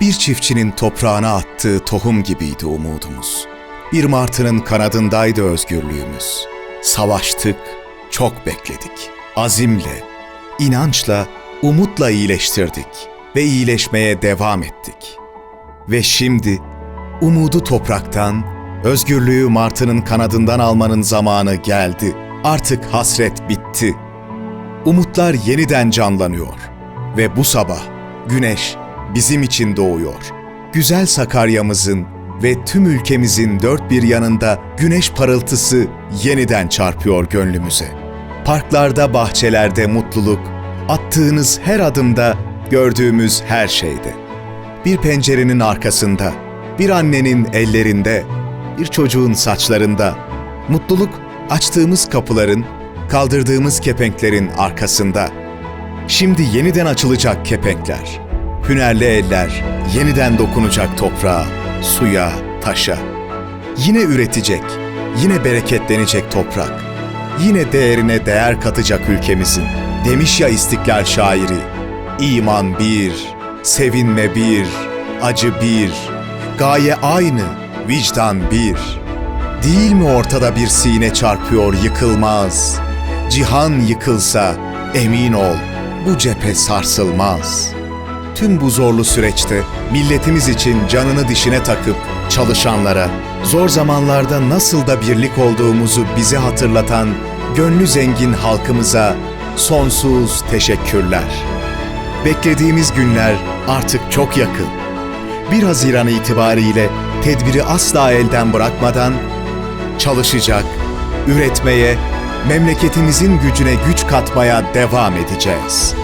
Bir çiftçinin toprağına attığı tohum gibiydi umudumuz. Bir martının kanadındaydı özgürlüğümüz. Savaştık, çok bekledik. Azimle, inançla, umutla iyileştirdik ve iyileşmeye devam ettik. Ve şimdi umudu topraktan, özgürlüğü martının kanadından almanın zamanı geldi. Artık hasret bitti. Umutlar yeniden canlanıyor ve bu sabah güneş bizim için doğuyor. Güzel Sakarya'mızın ve tüm ülkemizin dört bir yanında güneş parıltısı yeniden çarpıyor gönlümüze. Parklarda, bahçelerde mutluluk, attığınız her adımda, gördüğümüz her şeyde. Bir pencerenin arkasında, bir annenin ellerinde, bir çocuğun saçlarında. Mutluluk açtığımız kapıların, kaldırdığımız kepenklerin arkasında. Şimdi yeniden açılacak kepenkler. Hünerli eller yeniden dokunacak toprağa, suya, taşa. Yine üretecek, yine bereketlenecek toprak. Yine değerine değer katacak ülkemizin. Demiş ya İstiklal şairi. İman bir, sevinme bir, acı bir. Gaye aynı, vicdan bir. Değil mi ortada bir sine çarpıyor yıkılmaz. Cihan yıkılsa emin ol bu cephe sarsılmaz. Tüm bu zorlu süreçte milletimiz için canını dişine takıp çalışanlara, zor zamanlarda nasıl da birlik olduğumuzu bize hatırlatan gönlü zengin halkımıza sonsuz teşekkürler. Beklediğimiz günler artık çok yakın. 1 Haziran itibariyle tedbiri asla elden bırakmadan çalışacak, üretmeye, memleketimizin gücüne güç katmaya devam edeceğiz.